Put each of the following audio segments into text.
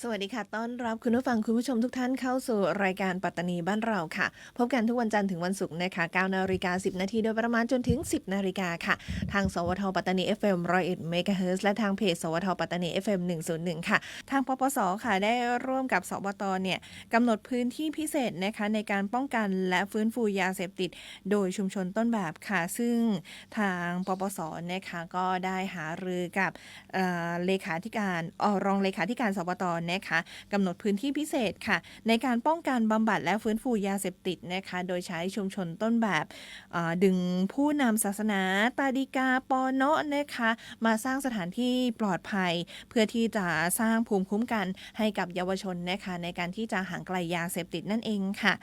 สวัสดีค่ะ ต้อนรับคุณผู้ฟังคุณผู้ชมทุกท่านเข้าสู่รายการปัตตานีบ้านเราค่ะ พบกันทุกวันจันทร์ถึงวันศุกร์นะคะ9นาฬิกา10 นาทีโดยประมาณจนถึง 10 นาฬิกาค่ะ ทาง สวทปัตตานี FM 101เมกะเฮิรตซ์และทางเพจ สวทปัตตานี FM 101 ค่ะ ทางปปสค่ะได้ร่วมกับสวตเนี่ยกำหนดพื้นที่พิเศษนะคะในการป้องกันและฟื้นฟูยาเสพติด โดยชุมชนต้นแบบค่ะ ซึ่งทางปปสนะคะก็ได้หารือกับเเลขาธิการออรองเลขาธิการสวตนะคะกำหนดพื้นที่พิเศษค่ะ ในการป้องกันบำบัดและฟื้นฟูยาเสพติดนะคะ โดยใช้ชุมชนต้นแบบดึงผู้นำศาสนาตาดิกาปอเนาะนะคะ มาสร้างสถานที่ปลอดภัย เพื่อที่จะสร้างภูมิคุ้มกันให้กับเยาวชนนะคะในการที่จะห่างไกลยาเสพติดนั่นเองค่ะ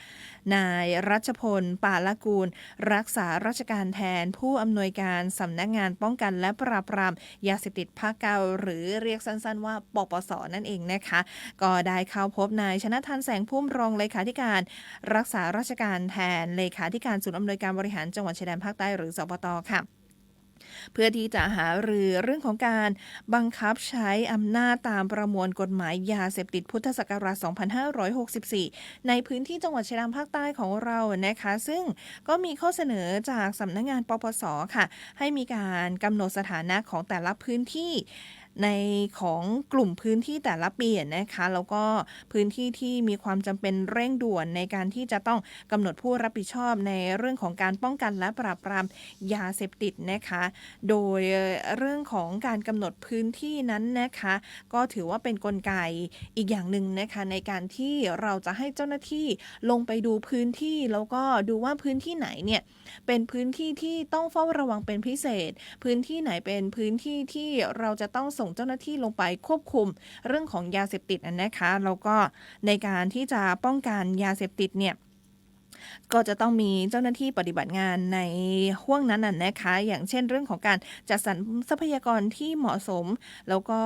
นายรัชพลป่าละกูล รักษาราชการแทนผู้อำนวยการสำนักงานป้องกันและปราบปรามยาเสพติดภาคเก้าหรือเรียกสั้นๆว่าปปสนั่นเองนะคะก็ได้เข้าพบนายชนะทันแสงพุ่มรองเลขาธิการ รักษาราชการแทนเลขาธิการศูนย์อำนวยการบริหารจังหวัดชายแดนภาคใต้หรือสปตค่ะเพื่อที่จะหารือเรื่องของการบังคับใช้อำนาจตามประมวลกฎหมายยาเสพติดพุทธศักราช 2564 ในพื้นที่จังหวัดชายแดนภาคใต้ของเรานะคะ ซึ่งก็มีข้อเสนอจากสำนักงานปปสค่ะ ให้มีการกำหนดสถานะของแต่ละพื้นที่ ในของกลุ่มพื้นที่แต่ละปีนะคะแล้วก็พื้นที่ที่มีความจำเป็นเร่งด่วนในการที่จะต้องกำหนดผู้รับผิดชอบในเรื่องของการป้องกันและปราบปรามยาเสพติดนะคะ โดยเรื่องของการกำหนดพื้นที่นั้นนะคะ ก็ถือว่าเป็นนกลไกอีกอย่างหนึ่งนะคะในการที่เราจะให้เจ้าหน้าที่ลงไปดูพื้นที่แล้วก็ดูว่าพื้นที่ไหนเนี่ยเป็นพื้นที่ที่ต้องเฝ้าระวังเป็นพิเศษ พื้นที่ไหนเป็นพื้นที่ที่เราจะต้องส่งเจ้าหน้าที่ลงไปควบคุมเรื่องของยาเสพติดนะคะแล้วก็ในการที่จะป้องกันยาเสพติดเนี่ยก็จะต้องมีเจ้าหน้าที่ปฏิบัติงานในห่วงนั้นน่ะนะคะ อย่างเช่นเรื่องของการจัดสรรทรัพยากรที่เหมาะสม แล้วก็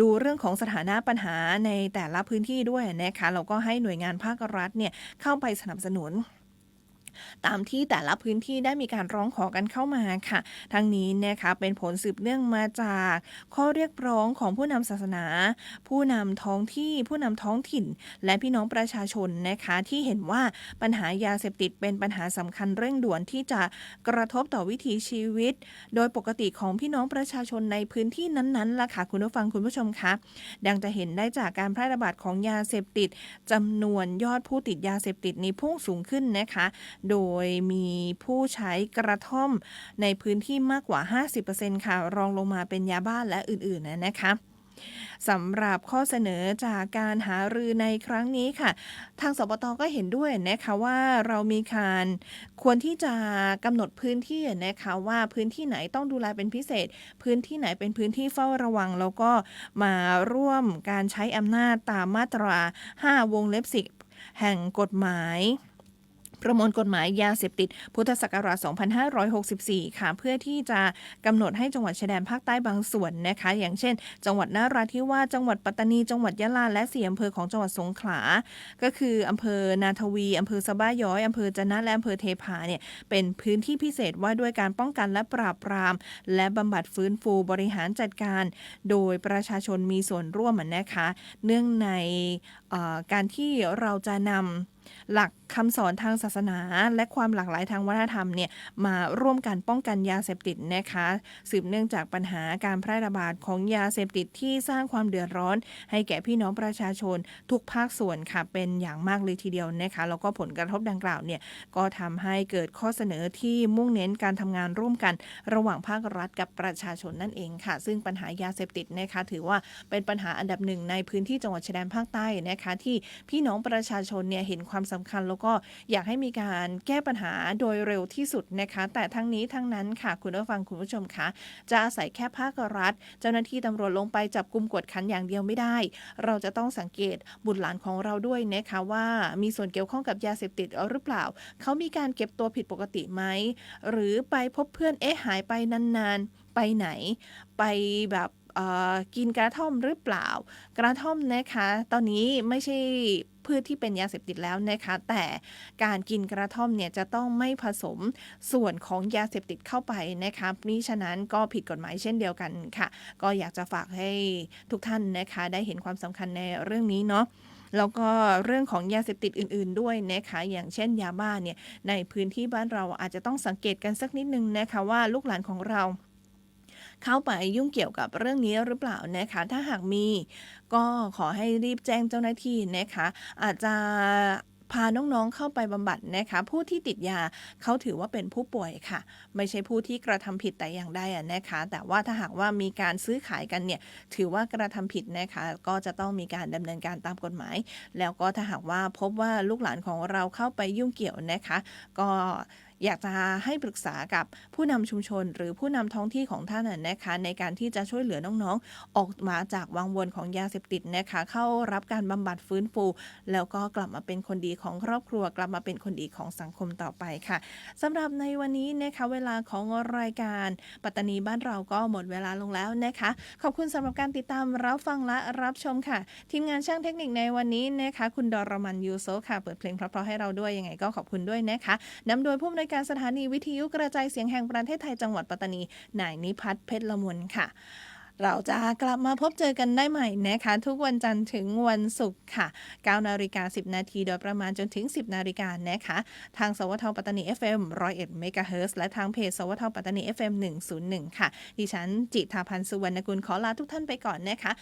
ดูเรื่องของสถานะปัญหาในแต่ละพื้นที่ด้วยนะคะ แล้วก็ให้หน่วยงานภาครัฐเนี่ยเข้าไปสนับสนุน ตามที่แต่ละพื้นที่ได้มีการร้องขอกันเข้ามาค่ะ ทั้งนี้นะคะเป็นผลสืบเนื่องมาจากข้อเรียกร้องของผู้นำศาสนา ผู้นำท้องที่ผู้นำท้องถิ่น และพี่น้องประชาชนนะคะที่เห็นว่าปัญหายาเสพติดเป็นปัญหาสำคัญเร่งด่วนที่จะกระทบต่อวิถีชีวิต โดยปกติของพี่น้องประชาชนในพื้นที่นั้นๆล่ะค่ะคุณผู้ฟังคุณผู้ชมคะดังจะเห็นได้จากการแพร่ระบาดของยาเสพติดจำนวนยอดผู้ติดยาเสพติดนี้พุ่งสูงขึ้นนะคะโดยมีผู้ใช้กระท่อมในพื้นที่มากกว่า 50%ค่ะ รองลงมาเป็นยาบ้าและอื่นๆนะนะคะสำหรับข้อเสนอจากการหารือในครั้งนี้ค่ะ ทางสปตก็เห็นด้วยนะคะว่าเรามีการควรที่จะกำหนดพื้นที่นะคะว่าพื้นที่ไหนต้องดูแลเป็นพิเศษ พื้นที่ไหนเป็นพื้นที่เฝ้าระวัง แล้วก็มาร่วมการใช้อำนาจตามมาตรา 5 วงเล็บสิแห่งกฎหมาย ประมวลกฎหมายยาเสพติด พุทธศักราช 2564 ค่ะ เพื่อที่จะกำหนดให้จังหวัดชายแดนภาคใต้บางส่วนนะคะ อย่างเช่น จังหวัดนราธิวาส จังหวัดปัตตานี จังหวัดยะลา และสี่อำเภอของจังหวัดสงขลา ก็คืออำเภอนาทวีอำเภอสะบ้าย้อยอำเภอจะนะและอำเภอเทพาเนี่ย เป็นพื้นที่พิเศษว่าด้วยการป้องกันและปราบปราม และบำบัดฟื้นฟูบริหารจัดการ โดยประชาชนมีส่วนร่วมนะคะ เนื่องในการที่เราจะนำ หลักคำสอนทางศาสนา และความหลากหลายทางวัฒนธรรมเนี่ยมาร่วมกันป้องกันยาเสพติดนะคะสืบเนื่องจากปัญหาการแพร่ระบาดของยาเสพติดที่สร้างความเดือดร้อน ให้แก่พี่น้องประชาชนทุกภาคส่วนค่ะเป็นอย่างมากเลยทีเดียวนะคะแล้วก็ผลกระทบดังกล่าวเนี่ยก็ทำให้เกิดข้อเสนอที่มุ่งเน้นการทำงานร่วมกัน ระหว่างภาครัฐกับประชาชนนั่นเองค่ะ ซึ่งปัญหายาเสพติดนะคะถือว่าเป็นปัญหาอันดับหนึ่งในพื้นที่จังหวัดชายแดนภาคใต้นะคะที่พี่น้องประชาชนเนี่ยเห็นความสำคัญ แล้วก็อยากให้มีการแก้ปัญหาโดยเร็วที่สุดนะคะ แต่ทั้งนี้ทั้งนั้นค่ะ คุณผู้ฟังคุณผู้ชมคะจะอาศัยแค่ภาครัฐ เจ้าหน้าที่ตำรวจลงไปจับกลุ่มกวดขันอย่างเดียวไม่ได้ เราจะต้องสังเกตบุตรหลานของเราด้วยนะคะว่ามีส่วนเกี่ยวข้องกับยาเสพติดหรือเปล่า เขามีการเก็บตัวผิดปกติไหมหรือไปพบเพื่อนเอ๊ะหายไปนานๆ ไปไหน ไปแบบกินกระท่อมหรือเปล่า กระท่อมนะคะ ตอนนี้ไม่ใช่ พืชที่เป็นยาเสพติดแล้วนะคะ แต่การกินกระท่อมเนี่ยจะต้องไม่ผสมส่วนของยาเสพติดเข้าไปนะคะนี่ฉะนั้นก็ผิดกฎหมายเช่นเดียวกันค่ะ ก็อยากจะฝากให้ทุกท่านนะคะได้เห็นความสำคัญในเรื่องนี้เนาะแล้วก็เรื่องของยาเสพติดอื่น ๆ ด้วยนะคะอย่างเช่นยาบ้าเนี่ยในพื้นที่บ้านเราอาจจะต้องสังเกตกันสักนิดนึงนะคะว่าลูกหลานของเรา เข้าไปยุ่งเกี่ยวกับเรื่องนี้หรือเปล่านะคะ ถ้าหากมีก็ขอให้รีบแจ้งเจ้าหน้าที่นะคะ อาจจะพาน้องๆเข้าไปบำบัดนะคะ ผู้ที่ติดยาเขาถือว่าเป็นผู้ป่วยค่ะ ไม่ใช่ผู้ที่กระทำผิดแต่อย่างใดนะคะ แต่ว่าถ้าหากว่ามีการซื้อขายกันเนี่ยถือว่ากระทำผิดนะคะ ก็จะต้องมีการดำเนินการตามกฎหมาย แล้วก็ถ้าหากว่าพบว่าลูกหลานของเราเข้าไปยุ่งเกี่ยวนะคะ ก็ อยากจะให้ปรึกษากับผู้นำชุมชน หรือผู้นำท้องที่ของท่านนะคะในการที่จะช่วยเหลือน้องๆ ออกมาจากวังวนของยาเสพติดนะคะเข้ารับการบำบัดฟื้นฟู แล้วก็กลับมาเป็นคนดีของครอบครัว กลับมาเป็นคนดีของสังคมต่อไปค่ะสำหรับในวันนี้นะคะเวลาของรายการปัตตานีบ้านเราก็หมดเวลาลงแล้วนะคะ ขอบคุณสำหรับการติดตามรับฟังและรับชมค่ะ ทีมงานช่างเทคนิคในวันนี้นะคะ คุณดอรมันยูโซค่ะเปิดเพลงเพราะๆให้เราด้วยยังไงก็ขอบคุณด้วยนะคะนำโดยผู้อำนวยการสถานีวิทยุกระจายเสียงแห่งประเทศไทยจังหวัดปัตตานี นายนิพัฒน์เพชรละมุนค่ะ เราจะกลับมาพบเจอกันได้ใหม่นะคะ ทุกวันจันทร์ถึงวันศุกร์ค่ะ9นาฬิกา10 นาทีโดยประมาณจนถึง 10 นาฬิกานะคะ ทางสวทปัตตานี FM 101เมกะเฮิรตซ์และทางเพจสวทปัตตานี FM 101 ค่ะ ดิฉันจิตาพันธ์สุวรรณกุลขอลาทุกท่านไปก่อนนะคะ